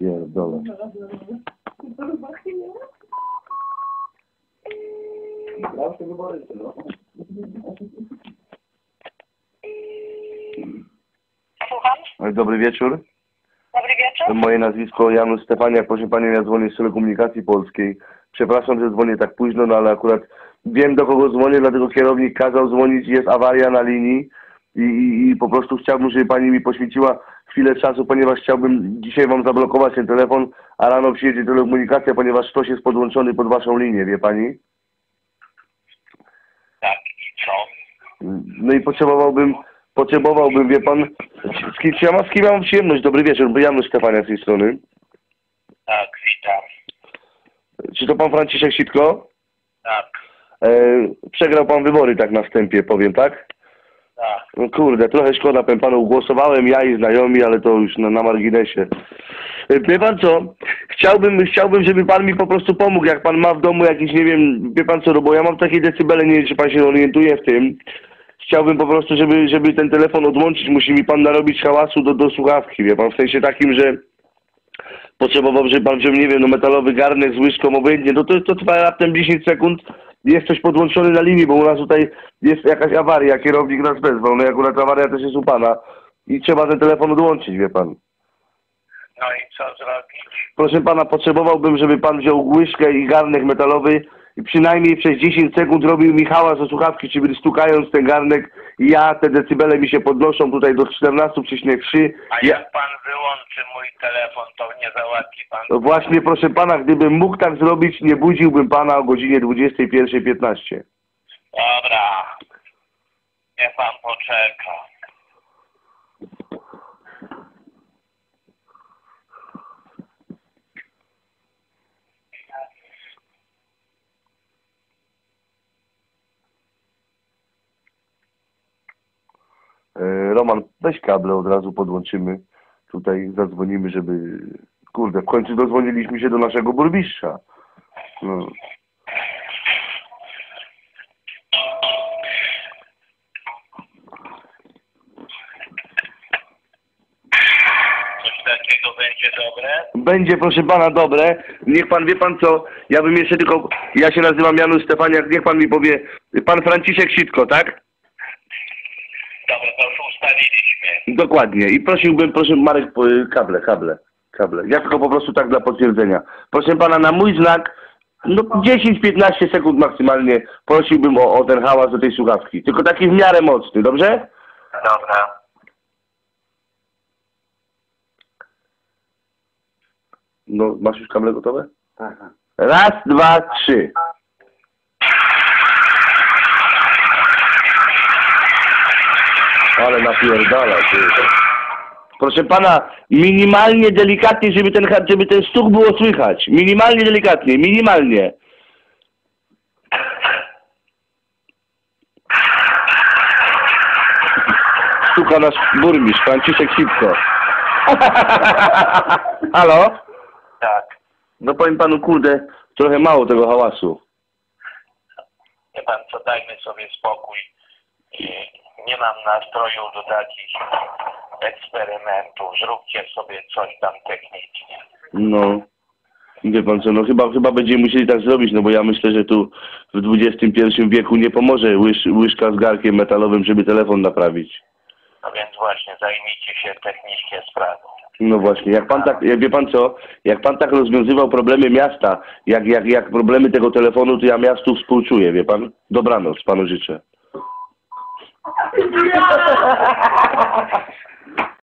pierdolę. Słucham? Oj, Dobry wieczór. Dobry wieczór. Moje nazwisko Janusz Stefaniak. Proszę Panią, ja dzwonię z Telekomunikacji Polskiej. Przepraszam, że dzwonię tak późno, no ale akurat wiem do kogo dzwonię, dlatego kierownik kazał dzwonić, jest awaria na linii i, i, i po prostu chciałbym, żeby Pani mi poświęciła chwilę czasu, ponieważ chciałbym dzisiaj Wam zablokować ten telefon, a rano przyjedzie telekomunikacja, ponieważ ktoś jest podłączony pod Waszą linię, wie Pani? Tak, i co? No i potrzebowałbym, potrzebowałbym, wie Pan, z kim, ja mam, z kim mam przyjemność? Dobry wieczór, Janusz Stefaniak z tej strony. Tak, witam. Czy to Pan Franciszek Sitko? Tak, E, przegrał pan wybory tak na wstępie, powiem, tak? No kurde, trochę szkoda, powiem panu, głosowałem ja i znajomi, ale to już na, na marginesie. E, Wie pan co, chciałbym, chciałbym, żeby pan mi po prostu pomógł, jak pan ma w domu jakiś, nie wiem, wie pan co, no bo ja mam takie decybele, nie wiem, czy pan się orientuje w tym. Chciałbym po prostu, żeby, żeby ten telefon odłączyć, musi mi pan narobić hałasu do, do słuchawki, wie pan, w sensie takim, że potrzebował, żeby pan wziął, nie wiem, no metalowy garnek z łyżką obojętnie, no to, to trwa raptem 10 sekund, jest ktoś podłączony na linii, bo u nas tutaj jest jakaś awaria, kierownik nas wezwał, no i akurat awaria też jest u pana i trzeba ten telefon odłączyć, wie pan. No i co zrobić? Proszę pana, potrzebowałbym, żeby pan wziął łyżkę i garnek metalowy i przynajmniej przez 10 sekund robił mi hałas do słuchawki, czyli stukając ten garnek ja, te decybele mi się podnoszą tutaj do 14,3. A Ja, jak pan wyłączy mój telefon, to nie załatwi pan? no właśnie, proszę pana, gdybym mógł tak zrobić, nie budziłbym pana o godzinie 21.15. Dobra. Niech pan poczeka. E, Roman, weź kable, od razu podłączymy. Tutaj zadzwonimy, żeby... Kurde, w końcu dozwoniliśmy się do naszego burmistrza. No. Coś takiego będzie dobre? Będzie, proszę pana, dobre. Niech pan, wie pan co, ja bym jeszcze tylko... Ja się nazywam Janusz Stefaniak, niech pan mi powie... Pan Franciszek Sitko, tak? Dobra, to ustaliliśmy. Dokładnie. I prosiłbym, proszę Marek, kable, kable, kable. Ja tylko po prostu tak dla potwierdzenia. Proszę pana, na mój znak, no 10-15 sekund maksymalnie prosiłbym o, o ten hałas do tej słuchawki. Tylko taki w miarę mocny, dobrze? Dobra. No, masz już kable gotowe? Raz, dwa, trzy. Ale napierdala, ty. Proszę pana, minimalnie delikatnie, żeby ten, żeby ten stuk było słychać. Minimalnie delikatnie, minimalnie. Stuka nasz burmistrz, Franciszek Sipko. Halo? Tak. No powiem panu, kurde, trochę mało tego hałasu. Wie pan co, dajmy sobie spokój. Nie mam nastroju do takich eksperymentów. Zróbcie sobie coś tam technicznie. No. Wie pan co, no chyba, chyba będziemy musieli tak zrobić, no bo ja myślę, że tu w XXI wieku nie pomoże łyż, łyżka z garkiem metalowym, żeby telefon naprawić. No więc właśnie, zajmijcie się technicznie sprawą. No właśnie, jak pan tak, jak wie pan co, jak pan tak rozwiązywał problemy miasta, jak, jak, jak problemy tego telefonu, to ja miastu współczuję, wie pan? Dobranoc, panu życzę. yeah.